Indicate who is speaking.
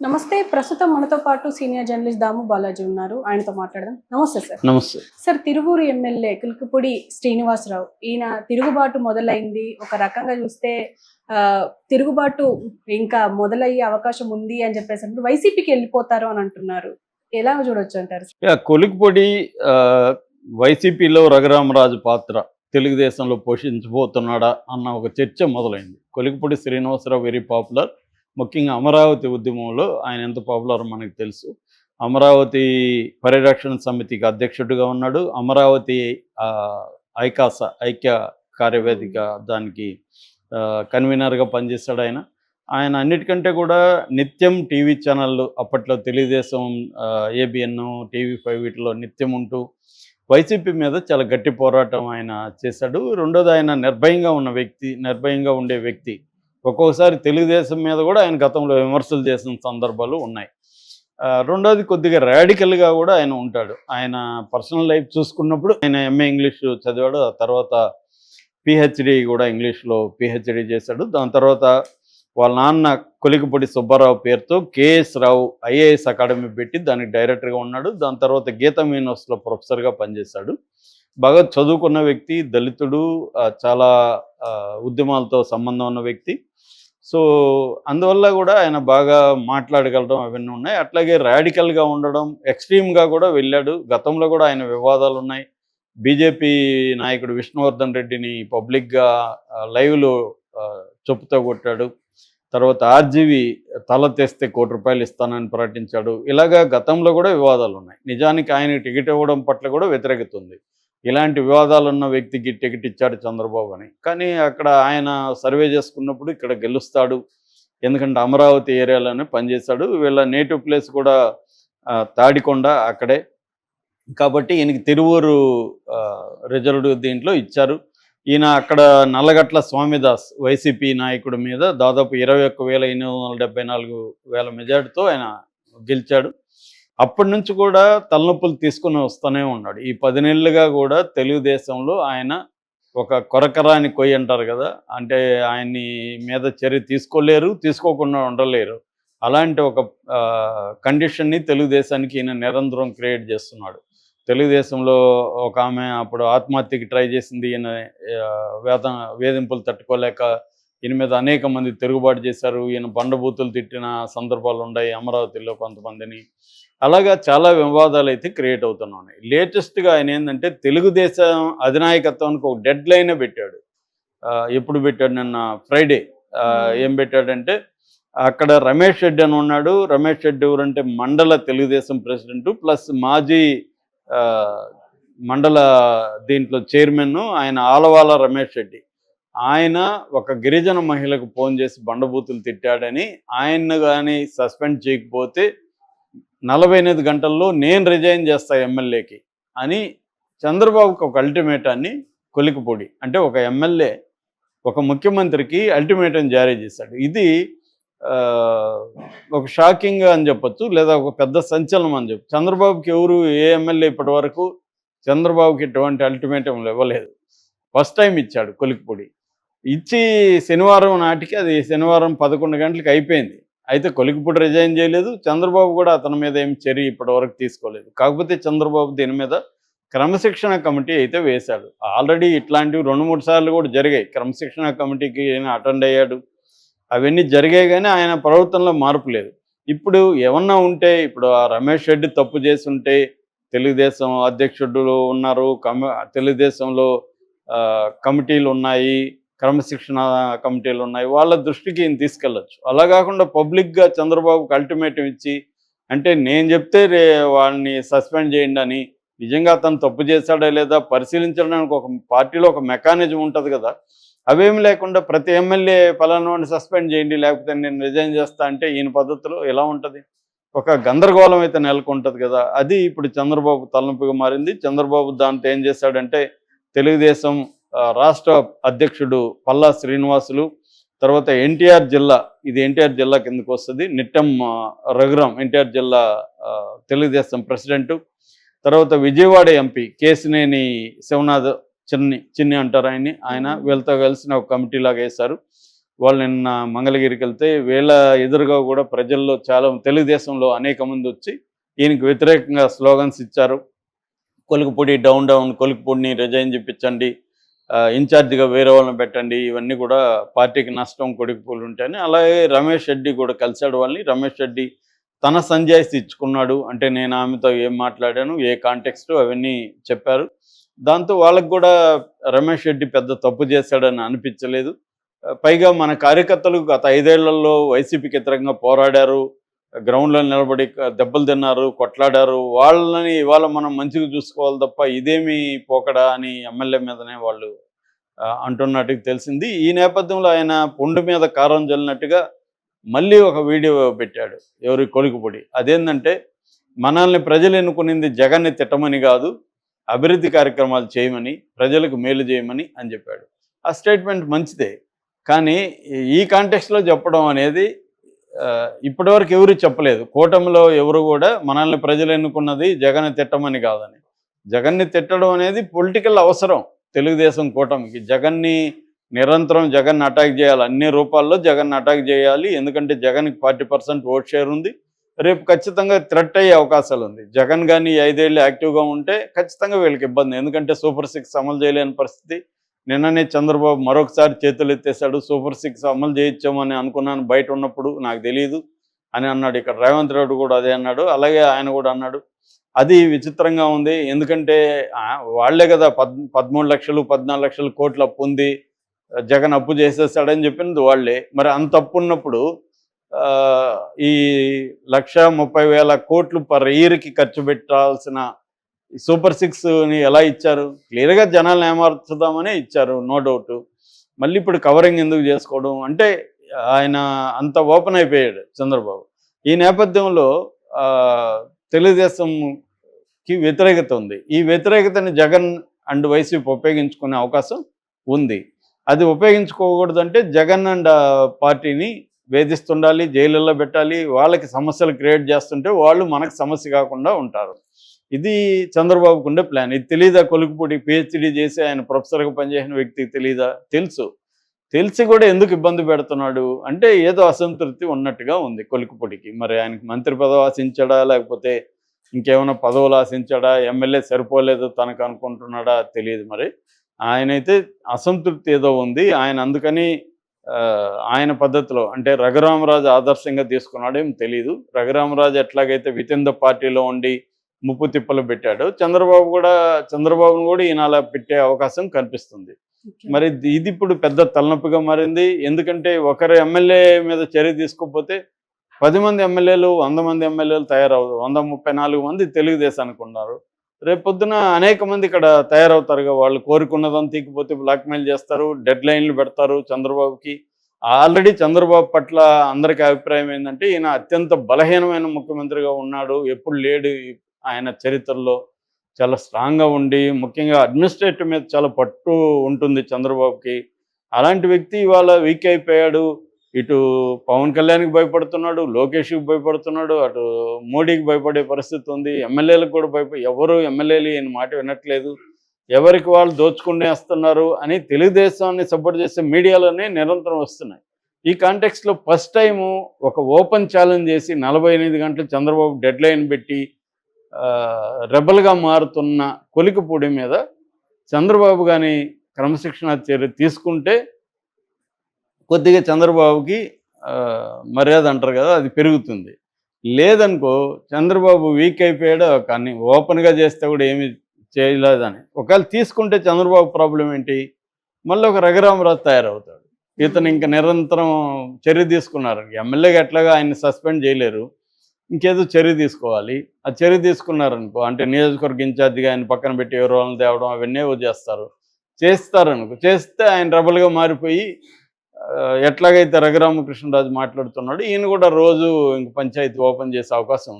Speaker 1: నమస్తే ప్రస్తుతం మనతో పాటు సీనియర్ జర్నలిస్ట్ దాము బాలాజీ ఉన్నారు. ఆయనతో మాట్లాడదాం. నమస్తే సార్.
Speaker 2: నమస్తే.
Speaker 1: సార్ తిరువూరు ఎమ్మెల్యే కిల్కపూడి శ్రీనివాసరావు ఈయన తిరుగుబాటు మొదలైంది. ఒక రకంగా చూస్తే తిరుగుబాటు ఇంకా మొదలయ్యే అవకాశం ఉంది అని చెప్పేసి అంటే వైసీపీకి వెళ్ళిపోతారు అని అంటున్నారు. ఎలా చూడొచ్చు అంటారు
Speaker 2: కొలిక్పొడి వైసీపీలో రఘురామరాజు పాత్ర తెలుగుదేశంలో పోషించబోతున్నాడా అన్న ఒక చర్చ మొదలైంది. Kolikapudi Srinivasarao very popular. ముఖ్యంగా అమరావతి ఉద్యమంలో ఆయన ఎంత పాపులర్ మనకు తెలుసు. అమరావతి పరిరక్షణ సమితికి అధ్యక్షుడిగా ఉన్నాడు. అమరావతి ఐకాస ఐక్య కార్యవేదిక దానికి కన్వీనర్గా పనిచేశాడు ఆయన. ఆయన అన్నిటికంటే కూడా నిత్యం టీవీ ఛానళ్ళు అప్పట్లో తెలుగుదేశం ఏబిఎన్ టీవీ ఫైవ్ వీటిలో నిత్యం ఉంటూ వైసీపీ మీద చాలా గట్టి పోరాటం ఆయన చేశాడు. రెండోది ఆయన నిర్భయంగా ఉన్న వ్యక్తి నిర్భయంగా ఉండే వ్యక్తి ఒక్కొక్కసారి తెలుగుదేశం మీద కూడా ఆయన గతంలో విమర్శలు చేసిన సందర్భాలు ఉన్నాయి. రెండోది కొద్దిగా రాడికల్గా కూడా ఆయన ఉంటాడు. ఆయన పర్సనల్ లైఫ్ చూసుకున్నప్పుడు ఆయన ఎంఏ ఇంగ్లీష్ చదివాడు ఆ తర్వాత పిహెచ్డి కూడా ఇంగ్లీష్లో పిహెచ్డి చేశాడు. దాని తర్వాత వాళ్ళ నాన్న కొలికపొడి సుబ్బారావు పేరుతో కేఎస్ రావు ఐఏఎస్ అకాడమీ పెట్టి దానికి డైరెక్టర్గా ఉన్నాడు. దాని తర్వాత గీతం యూనివర్సిటీలో ప్రొఫెసర్గా పనిచేశాడు. బాగా చదువుకున్న వ్యక్తి దళితుడు చాలా ఉద్యమాలతో సంబంధం ఉన్న వ్యక్తి. సో అందువల్ల కూడా ఆయన బాగా మాట్లాడగలడం అవన్నీ ఉన్నాయి. అట్లాగే రాడికల్గా ఉండడం ఎక్స్ట్రీమ్గా కూడా వెళ్ళాడు. గతంలో కూడా ఆయన వివాదాలు ఉన్నాయి. బీజేపీ నాయకుడు విష్ణువర్ధన్ రెడ్డిని పబ్లిక్గా లైవ్లో చెప్పుతో కొట్టాడు. తర్వాత ఆర్జీవి తల తెస్తే కోటి రూపాయలు ఇస్తానని ప్రకటించాడు. ఇలాగా గతంలో కూడా వివాదాలు ఉన్నాయి. నిజానికి ఆయన టికెట్ ఇవ్వడం పట్ల కూడా వ్యతిరేకత ఉంది. ఇలాంటి వివాదాలు ఉన్న వ్యక్తికి టికెట్ ఇచ్చాడు చంద్రబాబు అని. కానీ అక్కడ ఆయన సర్వే చేసుకున్నప్పుడు ఇక్కడ గెలుస్తాడు ఎందుకంటే అమరావతి ఏరియాలోనే పనిచేశాడు. వీళ్ళ నేటివ్ ప్లేస్ కూడా తాడికొండ అక్కడే. కాబట్టి ఈయనకి తిరువూరు రిజర్వ్డ్ దీంట్లో ఇచ్చారు. ఈయన అక్కడ నల్లగట్ల స్వామిదాస్ వైసీపీ నాయకుడి మీద దాదాపు ఇరవై ఒక్క వేల ఎనిమిది వందల డెబ్బై నాలుగు వేల మెజార్టీతో ఆయన గెలిచాడు. అప్పటి నుంచి కూడా తలనొప్పులు తీసుకుని వస్తూనే ఉన్నాడు. ఈ పది నెలలుగా కూడా తెలుగుదేశంలో ఆయన ఒక కొరకరాని కొయ్యి అంటారు కదా అంటే ఆయన్ని మీద చర్య తీసుకోలేరు తీసుకోకుండా ఉండలేరు. అలాంటి ఒక కండిషన్ని తెలుగుదేశానికి ఈయన నిరంతరం క్రియేట్ చేస్తున్నాడు. తెలుగుదేశంలో ఒక ఆమె అప్పుడు ఆత్మహత్యకి ట్రై చేసింది ఈయన వేద వేధింపులు తట్టుకోలేక ఈయన మీద అనేక మంది తిరుగుబాటు చేశారు. ఈయన బండబూతులు తిట్టిన సందర్భాలు ఉన్నాయి అమరావతిలో కొంతమందిని. అలాగా చాలా వివాదాలు అయితే క్రియేట్ అవుతున్నాయి. లేటెస్ట్గా ఆయన ఏంటంటే తెలుగుదేశం అధినాయకత్వానికి ఒక డెడ్ లైనే పెట్టాడు. ఎప్పుడు పెట్టాడు? నిన్న ఫ్రైడే. ఏం పెట్టాడంటే అక్కడ రమేష్ రెడ్డి అని ఉన్నాడు. రమేష్ రెడ్డి ఎవరంటే మండల తెలుగుదేశం ప్రెసిడెంట్ ప్లస్ మాజీ మండల దీంట్లో చైర్మన్ ఆయన ఆలవాల రమేష్ రెడ్డి. ఆయన ఒక గిరిజన మహిళకు ఫోన్ చేసి బండబూతులు తిట్టాడని ఆయన్ను కానీ సస్పెండ్ చేయకపోతే నలభై ఎనిమిది గంటల్లో నేను రిజైన్ చేస్తా ఎమ్మెల్యేకి అని చంద్రబాబుకి ఒక అల్టిమేటాన్ని కొలికిపొడి అంటే ఒక ఎమ్మెల్యే ఒక ముఖ్యమంత్రికి అల్టిమేటం జారీ చేశాడు. ఇది ఒక షాకింగ్ అని చెప్పొచ్చు లేదా ఒక పెద్ద సంచలనం అని చెప్పు చంద్రబాబుకి ఎవరు ఏ ఎమ్మెల్యే ఇప్పటి వరకు చంద్రబాబుకి ఎటువంటి అల్టిమేటం ఇవ్వలేదు ఫస్ట్ టైం ఇచ్చాడు కొలికిపొడి. ఇచ్చి శనివారం నాటికి అది శనివారం పదకొండు గంటలకు అయిపోయింది. అయితే కొలికిపూడి రిజైన్ చేయలేదు. చంద్రబాబు కూడా అతని మీద ఏం చర్య ఇప్పటి వరకు తీసుకోలేదు. కాకపోతే చంద్రబాబు దీని మీద క్రమశిక్షణ కమిటీ అయితే వేశాడు. ఆల్రెడీ ఇట్లాంటివి రెండు మూడు సార్లు కూడా జరిగాయి. క్రమశిక్షణ కమిటీకి ఆయన అటెండ్ అయ్యాడు. అవన్నీ జరిగాయి కానీ ఆయన ప్రవర్తనలో మార్పు లేదు. ఇప్పుడు ఏమన్నా ఉంటే ఇప్పుడు ఆ రమేష్ రెడ్డి తప్పు చేసి ఉంటే తెలుగుదేశం అధ్యక్షుడు ఉన్నారు. కమ తెలుగుదేశంలో కమిటీలు ఉన్నాయి. క్రమశిక్షణ కమిటీలు ఉన్నాయి. వాళ్ళ దృష్టికి ఈయన తీసుకెళ్ళచ్చు. అలా కాకుండా పబ్లిక్గా చంద్రబాబుకి అల్టిమేటం ఇచ్చి అంటే నేను చెప్తే రే వాళ్ళని సస్పెండ్ చేయండి అని నిజంగా అతను తప్పు చేశాడా లేదా పరిశీలించడానికి ఒక పార్టీలో ఒక మెకానిజం ఉంటుంది కదా అవేమి లేకుండా ప్రతి ఎమ్మెల్యే పలానాని సస్పెండ్ చేయండి లేకపోతే నేను రిజైన్ చేస్తా అంటే ఈయన పద్ధతిలో ఎలా ఉంటుంది? ఒక గందరగోళం అయితే నెలకొంటుంది కదా అది ఇప్పుడు చంద్రబాబు తలనొప్పిగా మారింది. చంద్రబాబు దాంతో ఏం చేశాడంటే తెలుగుదేశం రాష్ట్ర అధ్యక్షుడు పల్లా శ్రీనివాసులు తర్వాత ఎన్టీఆర్ జిల్లా ఇది ఎన్టీఆర్ జిల్లా కిందకు వస్తుంది నిట్టం రఘురాం ఎన్టీఆర్ జిల్లా తెలుగుదేశం ప్రెసిడెంట్ తర్వాత విజయవాడ ఎంపీ కేసినేని శివనాథ్ చిన్ని చిన్ని అంటారు ఆయన్ని ఆయన వీళ్ళతో కలిసిన ఒక కమిటీ లాగా వేశారు. వాళ్ళు నిన్న మంగళగిరికి వెళ్తే వీళ్ళ ఎదురుగా కూడా ప్రజల్లో చాలా తెలుగుదేశంలో అనేక మంది వచ్చి ఈయనకి వ్యతిరేకంగా స్లోగన్స్ ఇచ్చారు. కొలుకుపొడి డౌన్ డౌన్ కొలుకుపొడిని రిజైన్ చేయించండి ఇన్ఛార్జిగా వేరే వాళ్ళని పెట్టండి ఇవన్నీ కూడా పార్టీకి నష్టం కొడుకుపోలు ఉంటాయని అలాగే రమేష్ రెడ్డి కూడా కలిశాడు వాళ్ళని. రమేష్ రెడ్డి తన సంజాయిషి ఇచ్చుకున్నాడు. అంటే నేను ఆమెతో ఏం మాట్లాడాను ఏ కాంటెక్స్ట్ అవన్నీ చెప్పారు. దాంతో వాళ్ళకు కూడా రమేష్ రెడ్డి పెద్ద తప్పు చేశాడని అనిపించలేదు. పైగా మన కార్యకర్తలు గత ఐదేళ్ళలో వైసీపీకి వ్యతిరేకంగా పోరాడారు. గ్రౌండ్లో నిలబడి దెబ్బలు తిన్నారు కొట్లాడారు. వాళ్ళని ఇవాళ మనం మంచిగా చూసుకోవాలి తప్ప ఇదేమి పోకడా అని ఎమ్మెల్యే మీదనే వాళ్ళు అంటున్నట్టు తెలిసింది. ఈ నేపథ్యంలో ఆయన పుండు మీద కారం చల్లినట్టుగా మళ్ళీ ఒక వీడియో పెట్టాడు ఎవరి కొలికిపొడి. అదేంటంటే మనల్ని ప్రజలు ఎన్నుకునింది జగన్ని తిట్టమని కాదు అభివృద్ధి కార్యక్రమాలు చేయమని ప్రజలకు మేలు చేయమని అని చెప్పాడు. ఆ స్టేట్మెంట్ మంచిదే కానీ ఈ కాంటెక్స్లో చెప్పడం అనేది ఇప్పటివరకు ఎవరు చెప్పలేదు. కూటమిలో ఎవరు కూడా మనల్ని ప్రజలు ఎన్నుకున్నది జగన్ తిట్టమని కాదని. జగన్ని తిట్టడం అనేది పొలిటికల్ అవసరం తెలుగుదేశం కూటమికి. జగన్ని నిరంతరం జగన్ అటాక్ చేయాలి. అన్ని రూపాల్లో జగన్ అటాక్ చేయాలి. ఎందుకంటే జగన్కి ఫార్టీ పర్సెంట్ ఓట్ షేర్ ఉంది. రేపు ఖచ్చితంగా థ్రెట్ అయ్యే అవకాశాలు ఉంది. జగన్ కానీ ఐదేళ్ళు యాక్టివ్గా ఉంటే ఖచ్చితంగా వీళ్ళకి ఇబ్బంది. ఎందుకంటే సూపర్ సిక్స్ అమలు చేయలేని పరిస్థితి. నిన్ననే చంద్రబాబు మరొకసారి చేతులు ఎత్తేసాడు సూపర్ సిక్స్ అమలు చేయించామని అనుకున్నాను. బయట ఉన్నప్పుడు నాకు తెలియదు అని అన్నాడు. ఇక్కడ రేవంత్ రెడ్డి కూడా అదే అన్నాడు. అలాగే ఆయన కూడా అన్నాడు. అది విచిత్రంగా ఉంది. ఎందుకంటే ఆ, వాళ్ళే కదా పద్ పదమూడు లక్షలు పద్నాలుగు లక్షలు కోట్లు అప్పు ఉంది. జగన్ అప్పు చేసేస్తాడని చెప్పింది వాళ్ళే. మరి అంత అప్పు ఉన్నప్పుడు ఆ, ఈ లక్ష ముప్పై వేల కోట్లు పర్ ఇయర్కి ఖర్చు పెట్టాల్సిన సూపర్ సిక్స్ని ఎలా ఇచ్చారు? క్లియర్గా జనాలను ఏమార్చుదామనే ఇచ్చారు నో డౌట్ మళ్ళీ ఇప్పుడు కవరింగ్ ఎందుకు చేసుకోవడం? అంటే ఆయన అంత ఓపెన్ అయిపోయాడు చంద్రబాబు. ఈ నేపథ్యంలో తెలుగుదేశంకి వ్యతిరేకత ఉంది. ఈ వ్యతిరేకతని జగన్ అండ్ వైసీపీ ఉపయోగించుకునే అవకాశం ఉంది. అది ఉపయోగించుకోకూడదంటే జగన్ అండ్ పార్టీని వేధిస్తుండాలి జైలుల్లో పెట్టాలి వాళ్ళకి సమస్యలు క్రియేట్ చేస్తుంటే వాళ్ళు మనకు సమస్య కాకుండా ఉంటారు. ఇది చంద్రబాబుకు ఉండే ప్లాన్. ఇది తెలీదా? కొలుకుపూడి పిహెచ్డి చేసి ఆయన ప్రొఫెసర్గా పనిచేసిన వ్యక్తికి తెలీదా? తెలుసు. తెలిసి కూడా ఎందుకు ఇబ్బంది పెడుతున్నాడు? అంటే ఏదో అసంతృప్తి ఉన్నట్టుగా ఉంది కొలుకుపూడికి. మరి ఆయనకి మంత్రి పదవి ఆశించాడా? లేకపోతే ఇంకేమైనా పదవులు ఆశించాడా? ఎమ్మెల్యే సరిపోలేదు తనకు అనుకుంటున్నాడా? తెలియదు మరి. ఆయనైతే అసంతృప్తి ఏదో ఉంది. ఆయన అందుకని ఆయన పద్ధతిలో అంటే రఘురామరాజు ఆదర్శంగా తీసుకున్నాడేం తెలియదు రఘురామరాజు ఎట్లాగైతే వితిన్ ద పార్టీలో ఉండి ముప్పు తిప్పలు పెట్టాడు. చంద్రబాబు కూడా చంద్రబాబును కూడా ఈయన అలా పెట్టే అవకాశం కనిపిస్తుంది. మరి ఇది- ఇప్పుడు పెద్ద తలనొప్పిగా మారింది. ఎందుకంటే ఒకరు ఎమ్మెల్యే మీద చర్య తీసుకోకపోతే పది మంది ఎమ్మెల్యేలు వంద మంది ఎమ్మెల్యేలు తయారవు వంద ముప్పై నాలుగు మంది తెలుగుదేశానికి ఉన్నారు. రేపొద్దున అనేక మంది ఇక్కడ తయారవుతారుగా. వాళ్ళు కోరుకున్నదని తీకపోతే బ్లాక్మెయిల్ చేస్తారు డెడ్ లైన్లు పెడతారు చంద్రబాబుకి. ఆల్రెడీ చంద్రబాబు పట్ల అందరికీ అభిప్రాయం ఏంటంటే ఈయన అత్యంత బలహీనమైన ముఖ్యమంత్రిగా ఉన్నాడు. ఎప్పుడు లేడు ఆయన చరిత్రలో చాలా స్ట్రాంగ్గా ఉండి ముఖ్యంగా అడ్మినిస్ట్రేటివ్ మీద చాలా పట్టు ఉంటుంది చంద్రబాబుకి. అలాంటి వ్యక్తి ఇవాళ వీక్ అయిపోయాడు. ఇటు పవన్ కళ్యాణ్కి భయపడుతున్నాడు లోకేష్కి భయపడుతున్నాడు అటు మోడీకి భయపడే పరిస్థితి ఉంది. ఎమ్మెల్యేలకు కూడా భయపడి ఎవరు ఎమ్మెల్యేలు ఈయన మాట వినట్లేదు. ఎవరికి వాళ్ళు దోచుకునేస్తున్నారు అని తెలుగుదేశాన్ని సపోర్ట్ చేసే మీడియాలోనే నిరంతరం వస్తున్నాయి. ఈ కాంటెక్స్లో ఫస్ట్ టైము ఒక ఓపెన్ ఛాలెంజ్ చేసి నలభై ఎనిమిది గంటలు చంద్రబాబు డెడ్ లైన్ పెట్టి రెబల్గా మారుతున్న కొలికపూడి మీద చంద్రబాబు కానీ క్రమశిక్షణ చర్య తీసుకుంటే కొద్దిగా చంద్రబాబుకి మర్యాద అంటారు కదా అది పెరుగుతుంది. లేదనుకో చంద్రబాబు వీక్ అయిపోయాడు కానీ ఓపెన్గా చేస్తే కూడా ఏమి చేయలేదని. ఒకవేళ తీసుకుంటే చంద్రబాబు ప్రాబ్లం ఏంటి? మళ్ళీ ఒక రఘురామరాజు తయారవుతాడు. ఇతను ఇంకా నిరంతరం చర్య తీసుకున్నారు. ఎమ్మెల్యేగా ఎట్లాగా ఆయన సస్పెండ్ చేయలేరు. ఇంకేదో చర్య తీసుకోవాలి. ఆ చర్య తీసుకున్నారనుకో అంటే నియోజకవర్గ ఇన్ఛార్జిగా ఆయన పక్కన పెట్టి ఎవరు వాళ్ళని తేవడం అవన్నీ చేస్తారు? చేస్తారనుకో చేస్తే ఆయన రబల్గా మారిపోయి ఎట్లాగైతే రఘురామకృష్ణరాజు మాట్లాడుతున్నాడు ఈయన కూడా రోజు ఇంక పంచాయతీ ఓపెన్ చేసే అవకాశం ఉంది